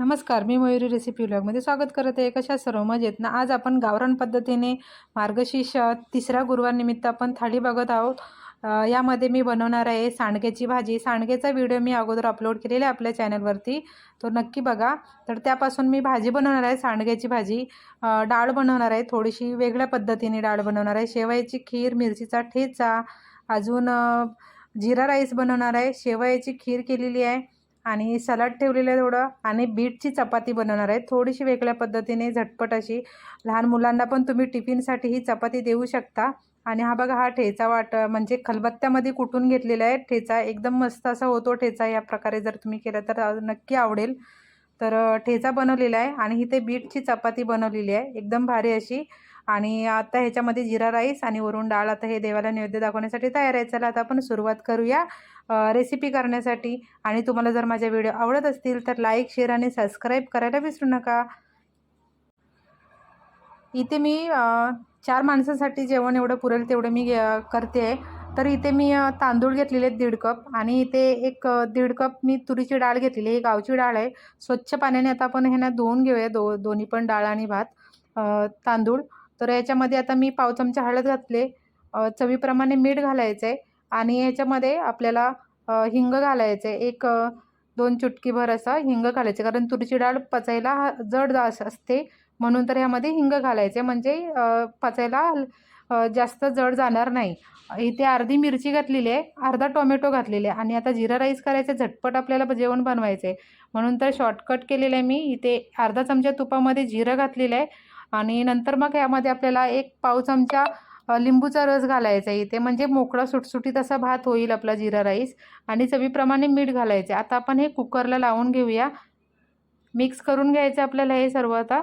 नमस्कार मी मयुरी रेसिपी ब्लॉगमध्ये स्वागत करत आहे. कशा सर्व मजेत? ना आज आपण गावरान पद्धतीने मार्गशीर्ष तिसऱ्या गुरुवारनिमित्त आपण थाळी बघत आहोत. यामध्ये मी बनवणार आहे सांडग्याची भाजी. सांडग्याचा व्हिडिओ मी अगोदर अपलोड केलेला आहे आपल्या चॅनलवरती तो नक्की बघा. तर त्यापासून मी भाजी बनवणार आहे सांडग्याची भाजी. डाळ बनवणार आहे थोडीशी वेगळ्या पद्धतीने डाळ बनवणार आहे. शेवयाची खीर मिरचीचा ठेचा अजून जिरा राईस बनवणार आहे. शेवयाची खीर केलेली आहे. आणि सलाड ठेवलेलं आहे थोडं. आणि बीटची चपाती बनवणार आहे. थोडीशी वेगळ्या पद्धतीने झटपट अशी. लहान मुलांना पण तुम्ही टिफिनसाठी ही चपाती देऊ शकता. आणि हा बघा हा ठेचा वाट म्हणजे खलबत्त्यामध्ये कुटून घेतलेला आहे. ठेचा एकदम मस्त असा होतो. ठेचा या प्रकारे जर तुम्ही केलं तर नक्की आवडेल. तर ठेचा बनवलेला आहे आणि इथे बीटची चपाती बनवलेली आहे. एकदम भारी अशी. आणि आता ह्याच्यामध्ये जिरा राईस आणि वरून डाळ. आता हे देवाला नैवेद्य दाखवण्यासाठी तयार आहे. चला आता आपण सुरुवात करूया. रेसिपी करण्यासाठी. आणि तुम्हाला जर माझे व्हिडिओ आवडत असतील तर लाईक शेअर आणि सबस्क्राईब करायला विसरू नका. इथे मी चार माणसांसाठी जेवण एवढं पुरेल तेवढं मी करते. आहे तर इथे मी तांदूळ घेतलेले आहेत दीड कप आणि इथे एक दीड कप मी तुरीची डाळ घेतलेली आहे. ही गावची डाळ आहे. स्वच्छ पाण्याने आता आपण ह्यांना धुवून घेऊया. दो दोन्ही पण डाळ आणि भात तांदूळ. तर याच्यामध्ये आता मी पाव चमचा हळद घातले. चवीप्रमाणे मीठ घालायचं आहे आणि याच्यामध्ये आपल्याला हिंग घालायचं. एक दोन चुटकीभर असं हिंग घालायचं. कारण तुरीची डाळ पचायला हा जड अस- असते. म्हणून तर ह्यामध्ये हिंग घालायचे. म्हणजे पचायला जास्त जड जाणार नाही. इथे अर्धी मिरची घातलेली आहे. अर्धा टोमॅटो घातलेले आहे. आणि आता जिरा राईस करायचं. झटपट आपल्याला जेवण बनवायचं आहे म्हणून तर शॉर्टकट केलेलं आहे मी. इथे अर्धा चमचा तुपामध्ये जिरं घातलेलं आहे. आणि नंतर मग यामध्ये आपल्याला एक पाव चमचा लिंबूचा रस घालायचा आहे इथे. म्हणजे मोकळा सुटसुटीत असा भात होईल आपला जिरा राईस आणि चवीप्रमाणे मीठ घालायचे. आता आपण हे कुकरला लावून घेऊया. मिक्स करून घ्यायचं आपल्याला हे सर्व आता.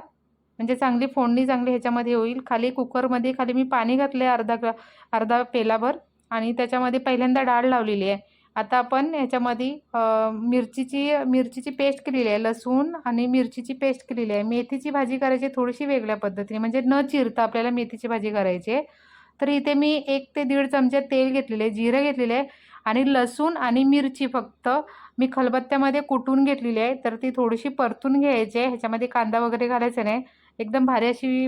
म्हणजे चांगली फोडणी चांगली ह्याच्यामध्ये होईल. खाली कुकरमध्ये खाली मी पाणी घातलं आहे अर्धा अर्धा पेलाभर आणि त्याच्यामध्ये पहिल्यांदा डाळ लावलेली आहे. आता आपण ह्याच्यामध्ये मिरचीची मिरचीची पेस्ट केलेली आहे. लसूण आणि मिरचीची पेस्ट केलेली आहे. मेथीची भाजी करायची थोडीशी वेगळ्या पद्धतीने. म्हणजे न चिरता आपल्याला मेथीची भाजी करायची आहे. तर इथे मी एक ते दीड चमचे तेल घेतलेले आहे जिरं घेतलेले आहे आणि लसूण आणि मिरची फक्त मी खलबत्त्यामध्ये कुटून घेतलेली आहे. तर ती थोडीशी परतून घ्यायची आहे. ह्याच्यामध्ये कांदा वगैरे घालायचा नाही. एकदम भारी अशी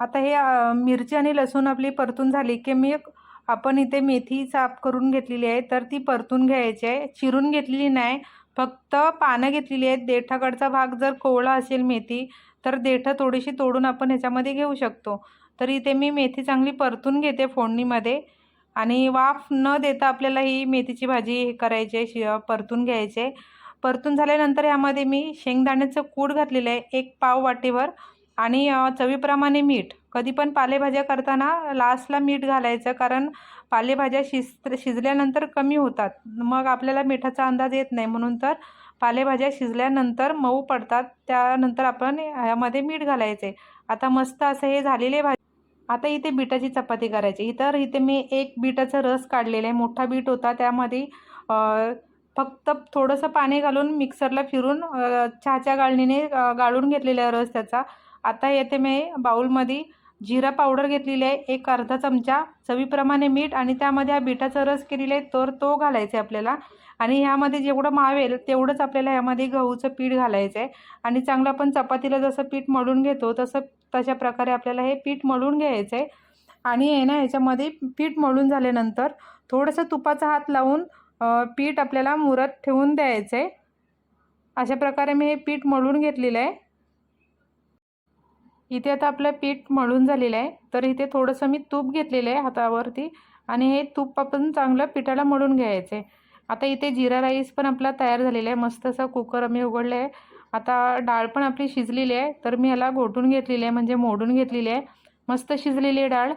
आता हे मिरची आणि लसूण आपली परतून झाली की मी आपण इथे मेथी साफ करून घेतलेली आहे. तर ती परतून घ्यायची आहे. चिरून घेतलेली नाही. फक्त पानं घेतलेली आहेत. देठाकडचा भाग जर कोवळा असेल मेथी तर देठं थोडीशी तोडून आपण ह्याच्यामध्ये घेऊ शकतो. तर इथे मी मेथी चांगली परतून घेते फोडणीमध्ये. आणि वाफ न देता आपल्याला ही मेथीची भाजी हे करायची आहे शि परतून घ्यायचे. परतून झाल्यानंतर यामध्ये मी शेंगदाण्याचं कूड घातलेलं आहे एक पाव वाटीवर. आणि चवीप्रमाणे मीठ. कधी पण पालेभाज्या करताना लास्टला मीठ घालायचं कारण पालेभाज्या शिज शिजल्यानंतर कमी होतात. मग आपल्याला मिठाचा अंदाज येत नाही. म्हणून तर पालेभाज्या शिजल्यानंतर मऊ पडतात. त्यानंतर आपण ह्यामध्ये मीठ घालायचे. आता मस्त असं हे झालेले भाजी आता इथे बीटाची चपाती करायची. इतर इथे मी एक बीटाचा रस काढलेला आहे. मोठा बीट होता त्यामध्ये फक्त थोडंसं पाणी घालून मिक्सरला फिरून चहाच्या गाळणीने गाळून घेतलेला आहे रस त्याचा. आता येथे मी बाऊलमध्ये जिरा पावडर घेतलेली आहे एक अर्धा चमचा चवीप्रमाणे मीठ आणि त्यामध्ये हा बिटाचा रस केलेला आहे तर तो घालायचा आहे आपल्याला. आणि ह्यामध्ये जेवढं मावेल तेवढंच आपल्याला ह्यामध्ये गहूचं पीठ घालायचं आहे. आणि चांगलं आपण चपातीला जसं पीठ मळून घेतो तसं तशा प्रकारे आपल्याला हे पीठ मळून घ्यायचं आहे. आणि हे ना ह्याच्यामध्ये पीठ मळून झाल्यानंतर थोडंसं तुपाचा हात लावून पीठ आपल्याला मुरत ठेवून द्यायचं आहे. अशा प्रकारे मी हे पीठ मळून घेतलेलं आहे. इथे आता आपलं पीठ मळून झालेलं आहे. तर इथे थोडंसं मी तूप घेतलेलं आहे हातावरती आणि हे तूप आपण चांगलं पिठाला मळून घ्यायचं आहे. आता इथे जिरा राईस पण आपला तयार झालेला आहे. मस्त असं कुकर आम्ही उघडलं आहे. आता डाळ पण आपली शिजलेली आहे. तर मी ह्याला घोटून घेतलेली आहे म्हणजे मोडून घेतलेली आहे. मस्त शिजलेली आहे डाळ.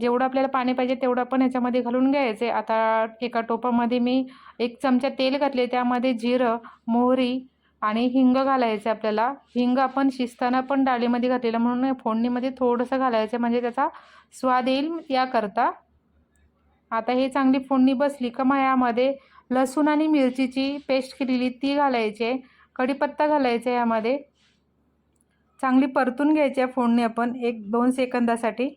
जेवढं आपल्याला पाणी पाहिजे तेवढं आपण याच्यामध्ये घालून घ्यायचे आता एका टोपामध्ये मी एक चमचा तेल घातले त्यामध्ये जिरं मोहरी आणि हिंग घालायचं आपल्याला. हिंग आपण शिजताना पण डाळीमध्ये घातलेलं म्हणून फोडणीमध्ये थोडंसं घालायचं म्हणजे त्याचा स्वाद येईल याकरता. आता हे चांगली फोडणी बसली का मग यामध्ये लसूण आणि मिरचीची पेस्ट केलेली ती घालायची. आहे कढीपत्ता घालायचा आहे यामध्ये. चांगली परतून घ्यायची आहे फोडणी आपण एक दोन सेकंदासाठी.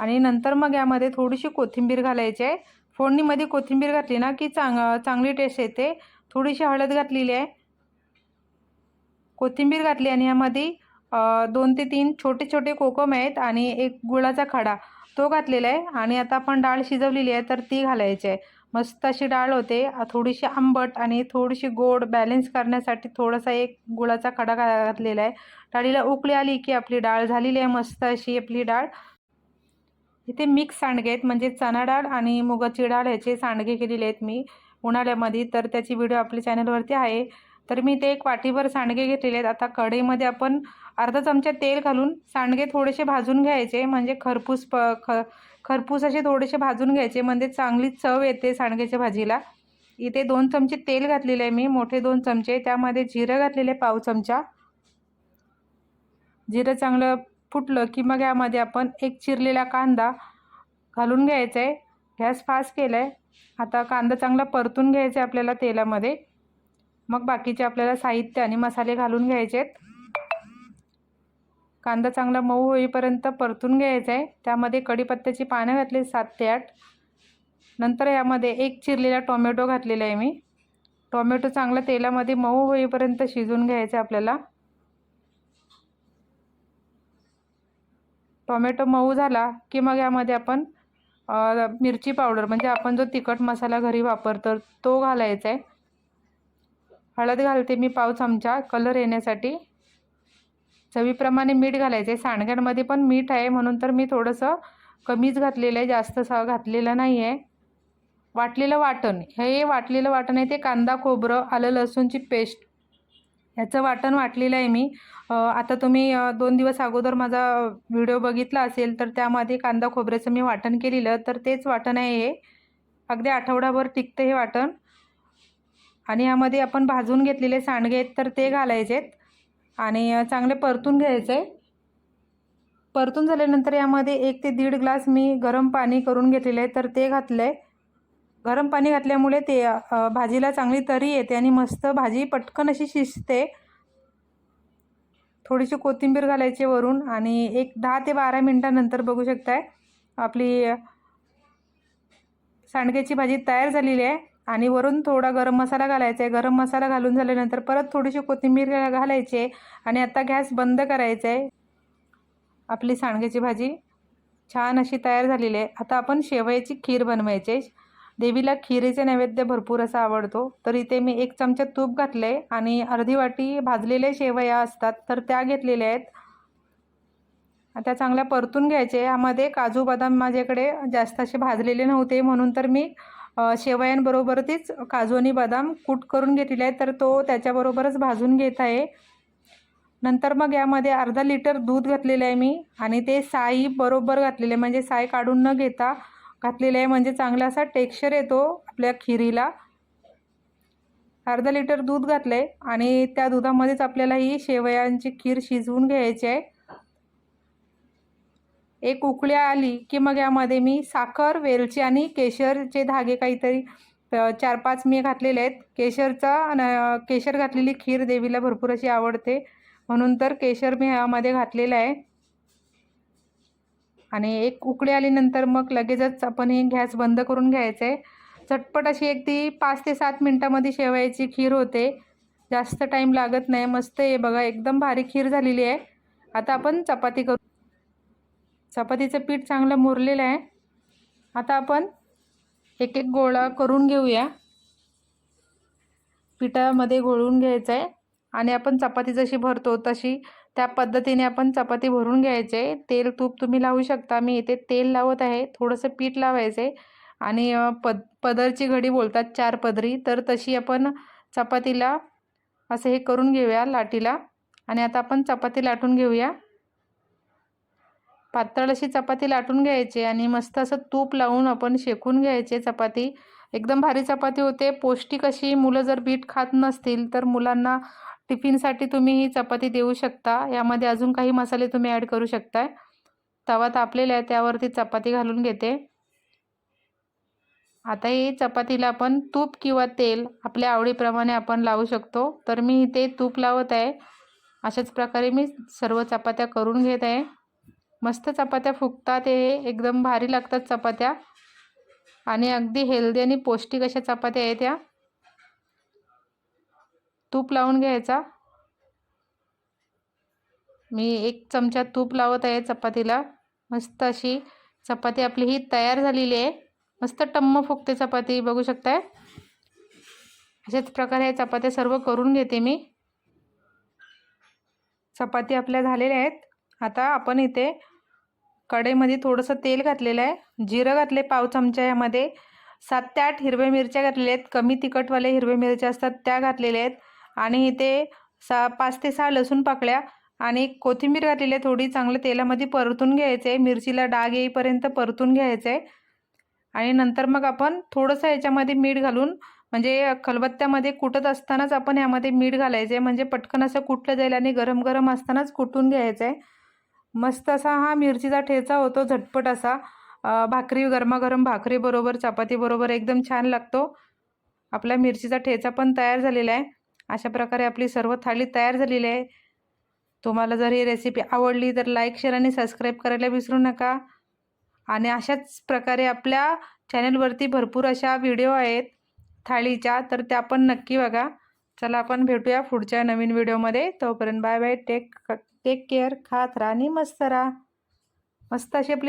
आणि नंतर मग यामध्ये थोडीशी कोथिंबीर घालायची आहे. फोडणीमध्ये कोथिंबीर घातली ना की चांग चांगली टेस्ट येते. थोडीशी हळद घातलेली आहे. कोथिंबीर घातली आणि यामध्ये दोन ते तीन छोटे छोटे कोकम आहेत आणि एक गुळाचा खडा. तो घातलेला आहे आणि आता आपण डाळ शिजवलेली आहे तर ती घालायची आहे. मस्त अशी डाळ होते. थोडीशी आंबट आणि थोडीशी गोड बॅलेन्स करण्यासाठी थोडासा एक गुळाचा खडा घा- घातलेला आहे. डाळीला उकळी आली की आपली डाळ झालेली आहे मस्त अशी आपली डाळ. इथे मिक्स सांडगे आहेत म्हणजे चणा डाळ आणि मुगाची डाळ ह्याचे सांडगे केलेले आहेत मी. उन्हाळ्यामध्ये तर त्याची व्हिडिओ आपल्या चॅनलवरती आहे. तर मी ते एक वाटीभर सांडगे घेतलेले आहेत. आता कढईमध्ये आपण अर्धा चमचा तेल घालून सांडगे थोडेसे भाजून घ्यायचे. म्हणजे खरपूस प ख खरपूस असे थोडेसे भाजून घ्यायचे. म्हणजे चांगली चव येते सांडग्याच्या भाजीला. इथे दोन चमचे तेल घातलेले आहे मी. मोठे दोन चमचे. त्यामध्ये जिरं घातलेले पाव चमचा. जिरं चांगलं फुटलं की मग यामध्ये आपण एक चिरलेला कांदा घालून घ्यायचा आहे. गॅस फास्ट केला आहे आता कांदा चांगला परतून घ्यायचा आहे आपल्याला तेलामध्ये. मग बाकीचे आपल्याला साहित्य आणि मसाले घालून घ्यायचे आहेत कांदा चांगला मऊ होईपर्यंत परतून घ्यायचा आहे. त्यामध्ये कढीपत्त्याची पानं घातली सात ते आठ. नंतर यामध्ये एक चिरलेला टोमॅटो घातलेला आहे मी. टोमॅटो चांगला तेलामध्ये मऊ होईपर्यंत शिजवून घ्यायचं आहे आपल्याला. टोमॅटो मऊ झाला की मग यामध्ये आपण मिरची पावडर म्हणजे आपण जो तिखट मसाला घरी वापरतो तो घालायचा आहे. हळद घालते मी पाव चमचा कलर येण्यासाठी. चवीप्रमाणे मीठ घालायचं आहे सांडग्यांमध्ये पण मीठ आहे म्हणून तर मी थोडंसं कमीच घातलेलं आहे जास्त सा घातलेलं नाही आहे वाटलेलं वाटण हे वाटलेलं वाटण आहे ते कांदा खोबरं आलं लसूणची पेस्ट ह्याचं वाटण वाटलेलं आहे मी. आता तुम्ही दोन दिवस अगोदर माझा व्हिडिओ बघितला असेल तर त्यामध्ये कांदा खोबऱ्याचं मी वाटण केलेलं तर तेच वाटण आहे हे. अगदी आठवडाभर टिकतं हे वाटण. आणि यामध्ये आपण भाजून घेतलेले सांडगे आहेत तर ते घालायचे आहेत आणि चांगले परतून घ्यायचे. आहे परतून झाल्यानंतर यामध्ये एक ते दीड ग्लास मी गरम पाणी करून घेतलेलं आहे तर ते घातलं आहे गरम पाणी घातल्यामुळे ते भाजीला चांगली तरी येते आणि मस्त भाजी पटकन अशी शिजते. थोडीशी कोथिंबीर घालायची वरून आणि एक दहा ते बारा मिनटानंतर बघू शकताय आपली सांडग्याची भाजी तयार झालेली आहे आणि वरून थोडा गरम मसाला घालायचा आहे. गरम मसाला घालून झाल्यानंतर परत थोडीशी कोथिंबीर घालायची आहे आणि आता गॅस बंद करायचा आहे. आपली सांडग्याची भाजी छान अशी तयार झालेली आहे. आता आपण शेवयाची खीर बनवायची आहे. देवीला खिरीचे नैवेद्य भरपूर असा आवडतो. तर इथे मी एक चमचा तूप घातले आणि अर्धी वाटी भाजलेल्या शेवया असतात तर त्या घेतलेल्या आहेत. त्या चांगल्या परतून घ्यायचे. यामध्ये काजू बदाम माझ्याकडे जास्त असे भाजलेले नव्हते म्हणून तर मी शेवयांबरोबर तीच काजू आणि बदाम कूट करून घेतलेले आहे तर तो त्याच्याबरोबरच भाजून घेत आहे. नंतर मग यामध्ये अर्धा लिटर दूध घातलेलं आहे मी आणि ते साई बरोबर घातलेले आहे. म्हणजे साई काढून न घेता घातलेलं आहे. म्हणजे चांगला असा टेक्स्चर येतो आपल्या खिरीला. अर्धा लिटर दूध घातलं आहे आणि त्या दुधामध्येच आपल्याला ही शेवयांची खीर शिजवून घ्यायची आहे. एक उकळ्या आली की मग यामध्ये मी साखर वेलची आणि केशरचे धागे काहीतरी चार पाच मी घातलेले आहेत. केशरचा केशर घातलेली खीर देवीला भरपूर अशी आवडते. म्हणून तर केशर मी ह्यामध्ये घातलेलं आहे. आणि एक उकळी आल्यानंतर मग लगेचच आपण हे गॅस बंद करून घ्यायचं. आहे झटपट अशी एक ती पाच ते सात मिनटामध्ये शेवायची खीर होते. जास्त टाईम लागत नाही. मस्त आहे बघा. एकदम भारी खीर झालेली आहे. आता आपण चपाती करू. चपातीचं पीठ चांगलं मुरलेलं आहे. आता आपण एक एक गोळा करून घेऊया. पिठामध्ये घोळून घ्यायचं आहे. आणि आपण चपाती जशी भरतो तशी त्या पद्धतीने आपण चपाती भरून घ्यायचे. तेल तूप तुम्ही लावू शकता. मी इथे तेल लावत आहे. थोडंसं पीठ लावायचे. आणि पद पदरची घडी बोलतात चार पदरी. तर तशी आपण चपातीला असं हे करून घेऊया लाटीला. आणि आता आपण चपाती लाटून घेऊया. पातळ अशी चपाती लाटून घ्यायची आणि मस्त असं तूप लावून आपण शेकून घ्यायचे चपाती. एकदम भारी चपाती होते. पौष्टिक अशी मुलं जर बीट खात नसतील तर मुलांना टिफिनसाठी तुम्ही ही चपाती देऊ शकता. यामध्ये अजून काही मसाले तुम्ही ॲड करू शकताय. तवा तापलेला आहे त्यावरती चपाती घालून घेते. आता ही चपातीला आपण तूप किंवा तेल आपल्या आवडीप्रमाणे आपण लावू शकतो. तर मी इथे तूप लावत आहे. अशाच प्रकारे मी सर्व चपात्या करून घेत आहे. मस्त चपात्या फुगतात हे. एकदम भारी लागतात चपात्या. आणि अगदी हेल्दी आणि पौष्टिक अशा चपात्या आहेत त्या तूप लावून घ्यायचा. मी एक चमचा तूप लावत आहे चपातीला. मस्त अशी चपाती आपली ही तयार झालेली आहे. मस्त टम्म फुगते चपाती बघू शकताय? अशाच प्रकारे ह्या चपात्या सर्व करून घेते मी. चपाती आपल्या झालेल्या आहेत. आता आपण इथे कढईमध्ये थोडंसं तेल घातलेलं आहे. जिरं घातले पाव चमचा यामध्ये. सात ते आठ हिरव्या मिरच्या घातलेल्या आहेत. कमी तिखटवाले हिरव्या मिरच्या असतात त्या घातलेल्या आहेत. आणि इथे सा पाच ते सहा लसूण पाकळ्या आणि कोथिंबीर घातलेली आहे थोडी चांगलं तेलामध्ये परतून घ्यायचं आहे मिरचीला डाग येईपर्यंत परतून घ्यायचं आहे आणि नंतर मग आपण थोडंसं याच्यामध्ये मीठ घालून म्हणजे खलबत्त्यामध्ये कुटत असतानाच आपण यामध्ये मीठ घालायचं आहे म्हणजे पटकन असं कुटलं जाईल आणि गरम गरम असतानाच कुटून घ्यायचं आहे मस्त असा हा मिरचीचा ठेचा होतो झटपट असा. भाकरी गरमागरम भाकरीबरोबर चपातीबरोबर एकदम छान लागतो. आपला मिरचीचा ठेचा पण तयार झालेला आहे. अशा प्रकारे आपली सर्व थाळी तयार झालेली आहे. तुम्हाला जर ही रेसिपी आवडली तर लाईक शेअर आणि सबस्क्राईब करायला विसरू नका. आणि अशाच प्रकारे आपल्या चॅनलवरती भरपूर अशा व्हिडिओ आहेत थाळीच्या तर त्या पण नक्की बघा. चला आपण भेटूया पुढच्या नवीन व्हिडिओमध्ये तोपर्यंत bye bye take take care खात राहा आणि मस्त राहा. मस्त अशी आपली